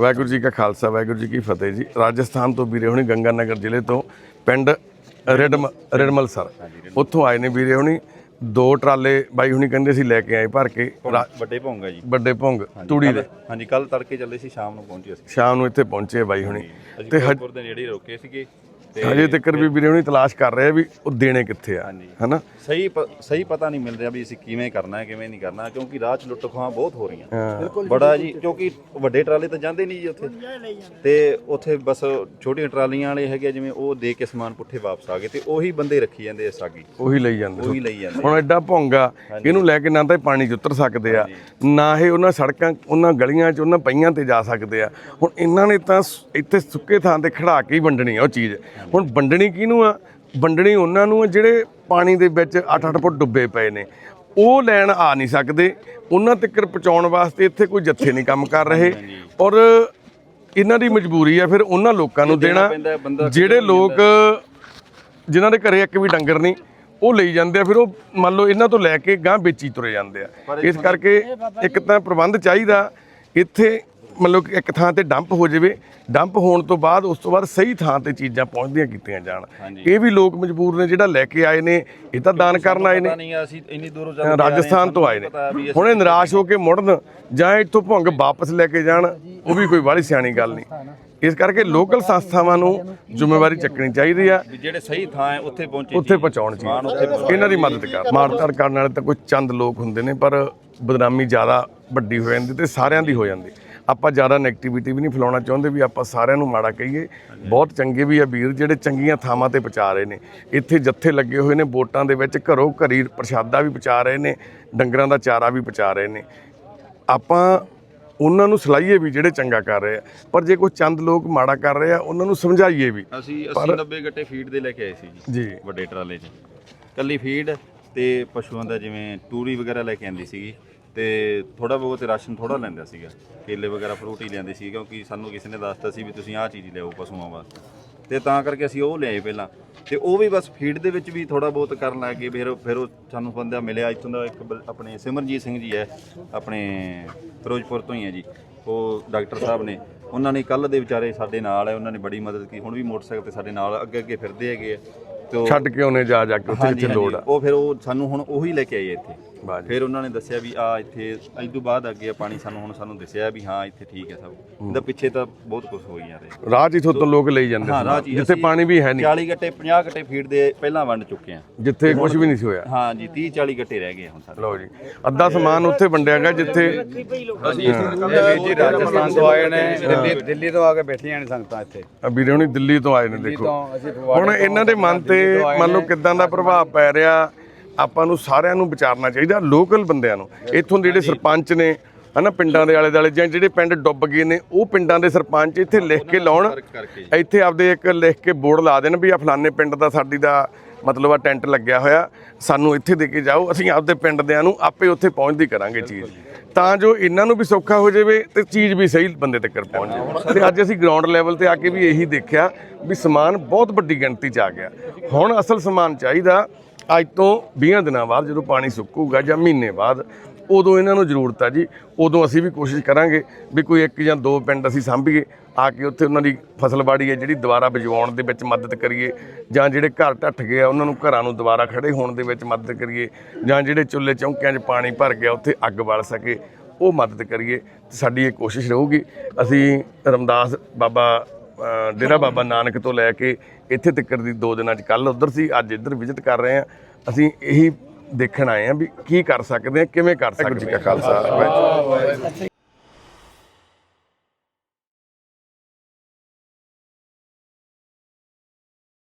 ਵਾਹਿਗੁਰੂ ਜੀ ਕਾ ਖਾਲਸਾ ਵਾਹਿਗੁਰੂ ਜੀ ਕੀ ਫਤਿਹ ਜੀ। ਰਾਜਸਥਾਨ ਤੋਂ ਵੀਰੇ ਹੁਣੀ ਗੰਗਾਨਗਰ ਜ਼ਿਲ੍ਹੇ ਤੋਂ ਪਿੰਡ ਰਿਡਮ ਰਿਡਮਲ ਸਰ। ਉੱਥੋਂ ਆਏ ਨੇ ਵੀਰੇ ਹੁਣੀ। ਦੋ ਟਰਾਲੇ ਬਾਈ ਹੁਣੀ ਕਹਿੰਦੇ ਸੀ ਲੈ ਕੇ ਆਏ ਭਰ ਕੇ। ਵੱਡੇ ਭੌਂਗਾ ਜੀ। ਵੱਡੇ ਭੁੰਗ ਤੂੜੀ ਦੇ। ਹਾਂਜੀ ਕੱਲ ਤੜਕੇ ਚੱਲੇ ਸੀ ਸ਼ਾਮ ਨੂੰ ਪਹੁੰਚੇ ਅਸੀਂ। ਸ਼ਾਮ ਨੂੰ ਇੱਥੇ ਪਹੁੰਚੇ ਬਾਈ ਹੁਣੀ। ਤੇ ਹਜ- ਫਿਰੋਜ਼ਪੁਰ ਦੇ ਨੇੜੇ ਰੁਕੇ ਸੀਗੇ। ਹਜੇ ਤੱਕ ਵੀ ਵੀਰੇ ਹੁਣੀ ਤਲਾਸ਼ ਕਰ ਰਹੇ ਆ ਵੀ ਉਹ ਦੇਣੇ ਕਿੱਥੇ ਆ। ਹਨਾ? ਸਹੀ ਸਹੀ ਪਤਾ ਨਹੀਂ ਮਿਲ ਰਿਹਾ ਵੀ ਅਸੀਂ ਕਿਵੇਂ ਕਰਨਾ ਹੈ ਕਿਵੇਂ ਨਹੀਂ ਕਰਨਾ ਕਿਉਂਕਿ ਰਾਹ 'ਚ ਲੁੱਟ ਖੋਹਾਂ ਬਹੁਤ ਹੋ ਰਹੀਆਂ। ਹਾਂ। ਬੜਾ ਜੀ ਕਿਉਂਕਿ ਵੱਡੇ ਟਰਾਲੇ ਤਾਂ ਜਾਂਦੇ ਨਹੀਂ ਜੀ ਉੱਥੇ। ਤੇ ਉੱਥੇ ਬਸ ਛੋਟੀਆਂ ਟਰਾਲੀਆਂ ਵਾਲੇ ਹੈਗੇ ਜਿਵੇਂ ਉਹ ਦੇ ਕੇ ਸਮਾਨ ਪੁੱਠੇ ਵਾਪਸ ਆ ਗਏ ਤੇ ਉਹੀ ਬੰਦੇ ਰੱਖੀ ਜਾਂਦੇ ਆ ਸਾਗੀ। ਉਹੀ ਲਈ ਜਾਂਦੇ ਉਹੀ ਲਈ ਜਾਂਦੇ ਹੁਣ ਐਡਾ ਭੌਂਗਾ ਇਹਨੂੰ ਲੈ ਕੇ ਨਾ ਤਾਂ ਪਾਣੀ 'ਚ ਉਤਰ ਸਕਦੇ ਆ ਨਾ ਇਹ ਉਹਨਾਂ ਸੜਕਾਂ ਉਹਨਾਂ ਗਲੀਆਂ 'ਚ ਉਹਨਾਂ ਪਈਆਂ ਤੇ ਜਾ ਸਕਦੇ ਆ। ਹੁਣ ਇਹਨਾਂ ਨੇ ਤਾਂ ਇੱਥੇ ਸੁੱਕੇ ਥਾਂ ਤੇ ਖੜਾ ਕੇ ਹੀ ਵੰਡਣੀ ਆ ਉਹ ਚੀਜ਼। ਹੁਣ ਵੰਡਣੀ ਕਿਹਨੂੰ ਆ? ਵੰਡਣੀ ਉਹਨਾਂ ਨੂੰ ਆ ਜਿਹੜੇ ਪਾਣੀ ਦੇ ਵਿੱਚ 8-8 ਫੁੱਟ ਡੁੱਬੇ ਪਏ ਨੇ। ਉਹ ਲੈਣ ਆ ਨਹੀਂ ਸਕਦੇ। ਉਹਨਾਂ ਤੱਕ ਪਹੁੰਚਾਉਣ ਵਾਸਤੇ ਇੱਥੇ ਕੋਈ ਜੱਥੇ ਨਹੀਂ ਕੰਮ ਕਰ ਰਹੇ। ਔਰ ਇਹਨਾਂ ਦੀ ਮਜਬੂਰੀ ਆ ਫਿਰ ਉਹਨਾਂ ਲੋਕਾਂ ਨੂੰ ਦੇਣਾ ਜਿਹੜੇ ਲੋਕ ਜਿਨ੍ਹਾਂ ਦੇ ਘਰੇ ਇੱਕ ਵੀ ਡੰਗਰ ਨਹੀਂ ਉਹ ਲਈ ਜਾਂਦੇ ਆ। ਫਿਰ ਉਹ ਮੰਨ ਲਓ ਇਹਨਾਂ ਤੋਂ ਲੈ ਕੇ ਗਾਂ ਵੇਚੀ ਤੁਰੇ ਜਾਂਦੇ ਆ। ਇਸ ਕਰਕੇ ਇੱਕ ਤਾਂ ਪ੍ਰਬੰਧ ਚਾਹੀਦਾ। ਇੱਥੇ ਮਤਲਬ ਕਿ ਇੱਕ ਥਾਂ ਤੇ ਡੰਪ ਹੋ ਜਾਵੇ ਡੰਪ ਹੋਣ ਤੋਂ ਬਾਅਦ ਉਸ ਤੋਂ ਬਾਅਦ ਸਹੀ ਥਾਂ ਤੇ ਚੀਜ਼ਾਂ ਪਹੁੰਚਦੀਆਂ ਕੀਤੀਆਂ ਜਾਣ। ਇਹ ਵੀ ਲੋਕ ਮਜਬੂਰ ਨੇ ਜਿਹੜਾ ਲੈ ਕੇ ਆਏ ਨੇ ਇਹ ਤਾਂ ਦਾਨ ਕਰਨ ਆਏ ਨੇ। ਪਤਾ ਨਹੀਂ ਅਸੀਂ ਇੰਨੀ ਦੂਰੋਂ ਚੱਲ ਕੇ ਆ ਰਹੇ ਹਾਂ, ਰਾਜਸਥਾਨ ਤੋਂ ਆਏ ਨੇ। ਹੁਣ ਇਹ ਨਿਰਾਸ਼ ਹੋ ਕੇ ਮੁੜਨ ਜਾਂ ਇੱਥੋਂ ਭੁੰਗ ਵਾਪਸ ਲੈ ਕੇ ਜਾਣ ਉਹ ਵੀ ਕੋਈ ਬਾਹਲੀ ਸਿਆਣੀ ਗੱਲ ਨਹੀਂ। ਇਸ ਕਰਕੇ ਲੋਕਲ ਸੰਸਥਾਵਾਂ ਨੂੰ ਜ਼ਿੰਮੇਵਾਰੀ ਚੱਕਣੀ ਚਾਹੀਦੀ ਆ। ਜਿਹੜੇ ਸਹੀ ਥਾਂ ਹੈ ਉੱਥੇ ਪਹੁੰਚੇ ਉੱਥੇ ਪਹੁੰਚਾਉਣ ਉੱਥੇ ਇਹਨਾਂ ਦੀ ਮਦਦ ਕਰ। ਮਾਰਤਾਰ ਕਰਨ ਵਾਲੇ ਤਾਂ ਕੋਈ ਚੰਦ ਲੋਕ ਹੁੰਦੇ ਨੇ ਪਰ ਬਦਨਾਮੀ ਜ਼ਿਆਦਾ ਵੱਡੀ ਹੋ ਜਾਂਦੀ ਤੇ ਸਾਰਿਆਂ ਦੀ ਹੋ ਜਾਂਦੀ। ਆਪਾਂ ਜ਼ਿਆਦਾ ਨੈਗੇਟਿਵਿਟੀ ਵੀ ਨਹੀਂ ਫੈਲਾਉਣਾ ਚਾਹੁੰਦੇ ਵੀ ਆਪਾਂ ਸਾਰਿਆਂ ਨੂੰ ਮਾੜਾ ਕਹੀਏ। ਬਹੁਤ ਚੰਗੇ ਵੀ ਆ ਵੀਰ ਜਿਹੜੇ ਚੰਗੀਆਂ ਥਾਵਾਂ ਤੇ ਪਹੁੰਚਾ ਰਹੇ ਨੇ। ਇੱਥੇ ਜੱਥੇ ਲੱਗੇ ਹੋਏ ਨੇ ਵੋਟਾਂ ਦੇ ਵਿੱਚ ਘਰੋਂ ਘਰੀ ਪ੍ਰਸ਼ਾਦਾ ਵੀ ਪਹੁੰਚਾ ਰਹੇ ਨੇ ਡੰਗਰਾਂ ਦਾ ਚਾਰਾ ਵੀ ਪਹੁੰਚਾ ਰਹੇ ਨੇ। ਆਪਾਂ ਉਹਨਾਂ ਨੂੰ ਸਲਾਹੀਏ ਵੀ ਜਿਹੜੇ ਚੰਗਾ ਕਰ ਰਹੇ ਆ। ਪਰ ਜੇ ਕੋਈ ਚੰਦ ਲੋਕ ਮਾੜਾ ਕਰ ਰਹੇ ਆ ਉਹਨਾਂ ਨੂੰ ਸਮਝਾਈਏ ਵੀ। ਅਸੀਂ 80 90 ਗੱਟੇ ਫੀਡ ਦੇ ਲੈ ਕੇ ਆਏ ਸੀ ਜੀ ਵੱਡੇ ਟਰਾਲੇ 'ਚ। ਕੱਲੀ ਫੀਡ ਤੇ ਪਸ਼ੂਆਂ ਦਾ ਜਿਵੇਂ ਤੂੜੀ ਵਗੈਰਾ ਲੈ ਕੇ ਆਂਦੀ ਸੀਗੀ ਤੇ ਥੋੜਾ ਬਹੁਤ ਰਾਸ਼ਨ ਥੋੜਾ ਲੈਂਦਾ ਸੀਗਾ। ਕੇਲੇ ਵਗੈਰਾ, ਫਰੂਟ ਹੀ ਲੈਂਦੇ ਸੀ ਕਿਉਂਕਿ ਸਾਨੂੰ ਕਿਸੇ ਨੇ ਦੱਸਤਾ ਸੀ ਵੀ ਤੁਸੀਂ ਆਹ ਚੀਜ਼ ਲਿਆਓ ਪਸ਼ੂਆਂ ਵਾਸਤੇ। ਤੇ ਤਾਂ ਕਰਕੇ ਅਸੀਂ ਉਹ ਲਿਆਏ ਪਹਿਲਾਂ। ਤੇ ਉਹ ਵੀ ਬਸ ਫੀਡ ਦੇ ਵਿੱਚ ਵੀ ਥੋੜਾ ਬਹੁਤ ਕਰਨ ਲੱਗ ਗਏ। ਫਿਰ ਫਿਰ ਉਹ ਸਾਨੂੰ ਬੰਦਾ ਮਿਲਿਆ। ਇੱਥੋਂ ਦਾ ਇੱਕ ਬ- ਆਪਣੇ ਸਿਮਰਜੀਤ ਸਿੰਘ ਜੀ ਹੈ। ਆਪਣੇ ਫਿਰੋਜ਼ਪੁਰ ਤੋਂ ਹੀ ਹੈ ਜੀ। ਉਹ ਡਾਕਟਰ ਸਾਹਿਬ ਨੇ ਉਹਨਾਂ ਨੇ ਕੱਲ ਦੇ ਵਿਚਾਰੇ ਸਾਡੇ ਨਾਲ ਹੈ ਉਹਨਾਂ ਨੇ ਬੜੀ ਮਦਦ ਕੀਤੀ। ਹੁਣ ਵੀ ਮੋਟਰਸਾਈਕਲ ਤੇ ਸਾਡੇ ਨਾਲ ਅੱਗੇ ਅੱਗੇ ਫਿਰਦੇ ਹੈਗੇ ਆ ਤੇ ਉਹ- ਛੱਡ ਕੇ ਉਹਨੇ ਜਾ ਜਾ ਕੇ ਉੱਥੇ ਹਾਂਜੀ, ਜਿੱਥੇ ਲੋੜ ਆ। ਉਹ ਫਿਰ ਉਹ ਸਾਨੂੰ ਹੁਣ ਉਹੀ ਲੈ ਕੇ ਆਏ ਇੱਥੇ। ਵਾਹ ਜੀ। ਫਿਰ ਉਹਨਾਂ ਨੇ ਦੱਸਿਆ ਵੀ ਆ ਇੱਥੇ ਇਸ ਤੋਂ ਬਾਅਦ ਅੱਗੇ ਆ ਪਾਣੀ ਸਾਨੂੰ ਹੁਣ ਸਾਨੂੰ ਦੱਸਿਆ ਵੀ ਹਾਂ ਇੱਥੇ ਠੀਕ ਹੈ ਸਭ। ਇਹਦਾ ਪਿੱਛੇ ਤਾਂ ਬਹੁਤ ਕੁਝ ਹੋਈ ਜਾ ਰਿਹਾ ਰਾਹ 'ਚ ਹੀ ਤੋਂ ਲੋਕ ਲਈ ਜਾਂਦੇ ਹਾਂ ਸੀ। ਰਾਹ 'ਚ ਹੀ ਜਿੱਥੇ ਅਸੀਂ ਪਾਣੀ ਵੀ ਹੈ ਨਹੀਂ। 40 ਗੱਟੇ 50 ਗੱਟੇ ਫੀਡ ਦੇ ਪਹਿਲਾਂ ਵੰਡ ਚੁੱਕੇ ਆ। ਜਿੱਥੇ ਕੁਝ ਵੀ ਨਹੀਂ ਸੀ ਹੋਇਆ। ਹਾਂ ਜੀ 30 40 ਗੱਟੇ ਰਹਿ ਗਏ ਹੁਣ ਸਾਡੇ। ਲਓ ਜੀ ਅੱਧਾ ਸਮਾਨ ਉੱਥੇ ਵੰਡਿਆ ਗਿਆ ਜਿੱਥੇ ਅਸੀਂ ਜੀ ਰਾਜਸਥਾਨ ਤੋਂ ਆਏ ਨੇ ਦਿੱਲੀ ਦਿੱਲੀ ਤੋਂ ਆ ਕੇ ਬੈਠੀਆਂ ਨੇ ਸੰਗਤਾਂ ਇੱਥੇ। ਆ ਵੀਰੇ ਹੁਣੀ ਦਿੱਲੀ ਤੋਂ ਆਏ ਨੇ ਦੇਖੋ। ਤੋਂ ਅਸੀਂ ਫਗਵਾੜੇ ਹੁਣ ਇਹਨਾਂ ਦੇ ਮਨ ਤੇ ਮੰਨ ਲਓ ਕਿਦਾਂ ਦਾ ਪ੍ਰਭਾਵ ਪੈ ਰਿਹਾ ਆਪਾਂ ਨੂੰ ਸਾਰਿਆਂ ਨੂੰ ਵਿਚਾਰਨਾ ਚਾਹੀਦਾ ਲੋਕਲ ਬੰਦਿਆਂ ਨੂੰ। ਇੱਥੋਂ ਦੇ ਜਿਹੜੇ ਸਰਪੰਚ ਨੇ ਹਨਾ ਪਿੰਡਾਂ ਦੇ ਆਲੇ ਦੁਆਲੇ ਜਾਂ ਜਿਹੜੇ ਪਿੰਡ ਡੁੱਬ ਗਏ ਨੇ ਉਹ ਪਿੰਡਾਂ ਦੇ ਸਰਪੰਚ ਇੱਥੇ ਲਿਖ ਕੇ ਲਾਉਣ। ਇੱਥੇ ਆਪਦੇ ਇੱਕ ਲਿਖ ਕੇ ਬੋਰਡ ਲਾ ਦੇਣ ਵੀ ਆ ਫਲਾਣੇ ਪਿੰਡ ਦਾ ਸਾਡੀ ਦਾ ਮਤਲਬ ਆ ਟੈਂਟ ਲੱਗਿਆ ਹੋਇਆ ਸਾਨੂੰ ਇੱਥੇ ਦੇ ਕੇ ਜਾਓ ਅਸੀਂ ਆਪਦੇ ਪਿੰਡ ਦਿਆਂ ਨੂੰ ਆਪੇ ਉੱਥੇ ਪਹੁੰਚਦੀ ਕਰਾਂਗੇ ਚੀਜ਼। ਤਾਂ ਜੋ ਇਹਨਾਂ ਨੂੰ ਵੀ ਸੌਖਾ ਹੋ ਜਾਵੇ ਤੇ ਚੀਜ਼ ਵੀ ਸਹੀ ਬੰਦੇ ਤੱਕ ਪਹੁੰਚ ਜਾਵੇ। ਤੇ ਅੱਜ ਅਸੀਂ ਗਰਾਊਂਡ ਲੈਵਲ ਤੇ ਆ ਕੇ ਵੀ ਇਹੀ ਦੇਖਿਆ ਵੀ ਸਮਾਨ ਬਹੁਤ ਵੱਡੀ ਗਿਣਤੀ ਚ ਆ ਗਿਆ। ਹੁਣ ਅਸਲ ਸਮਾਨ ਚਾਹੀਦਾ ਅੱਜ ਤੋਂ 20 ਦਿਨਾਂ ਬਾਅਦ ਜਦੋਂ ਪਾਣੀ ਸੁੱਕੂਗਾ ਜਾਂ ਮਹੀਨੇ ਬਾਅਦ ਉਦੋਂ ਇਹਨਾਂ ਨੂੰ ਜ਼ਰੂਰਤ ਆ ਜੀ। ਉਦੋਂ ਅਸੀਂ ਵੀ ਕੋਸ਼ਿਸ਼ ਕਰਾਂਗੇ ਵੀ ਕੋਈ ਇੱਕ ਜਾਂ ਦੋ ਪਿੰਡ ਅਸੀਂ ਸਾਂਭੀਏ। ਆ ਕੇ ਉੱਥੇ ਉਹਨਾਂ ਦੀ ਫਸਲਬਾੜੀ ਹੈ, ਜਿਹੜੀ ਦੁਬਾਰਾ ਬਜਵਾਉਣ ਦੇ ਵਿੱਚ ਮਦਦ ਕਰੀਏ, ਜਾਂ ਜਿਹੜੇ ਘਰ ਢੱਠ ਗਏ ਆ, ਉਹਨਾਂ ਨੂੰ ਘਰਾਂ ਨੂੰ ਦੁਬਾਰਾ ਖੜੇ ਹੋਣ ਦੇ ਵਿੱਚ ਮਦਦ ਕਰੀਏ, ਜਾਂ ਜਿਹੜੇ ਚੁੱਲ੍ਹੇ ਚੌਂਕਿਆਂ 'ਚ ਪਾਣੀ ਭਰ ਗਿਆ, ਉੱਥੇ ਅੱਗ ਬਲ ਸਕੇ, ਉਹ ਮਦਦ ਕਰੀਏ ਸਾਡੀ ਇਹ ਕੋਸ਼ਿਸ਼ ਰਹੂਗੀ। ਅਸੀਂ ਰਮਦਾਸ ਬਾਬਾ ਡੇਰਾ ਬਾਬਾ ਨਾਨਕ ਤੋਂ ਲੈ ਕੇ ਇੱਥੇ ਤੱਕ ਦੀ ਦੋ ਦਿਨਾਂ 'ਚ ਕੱਲ ਉਧਰ ਸੀ, ਅੱਜ ਇੱਧਰ ਵਿਜ਼ਿਟ ਕਰ ਰਹੇ ਹਾਂ। ਅਸੀਂ ਇਹੀ ਦੇਖਣ ਆਏ ਹਾਂ ਵੀ ਕੀ ਕਰ ਸਕਦੇ ਹਾਂ, ਕਿਵੇਂ ਕਰ ਸਕਦੇ ਹਾਂ। ਖਾਲਸਾ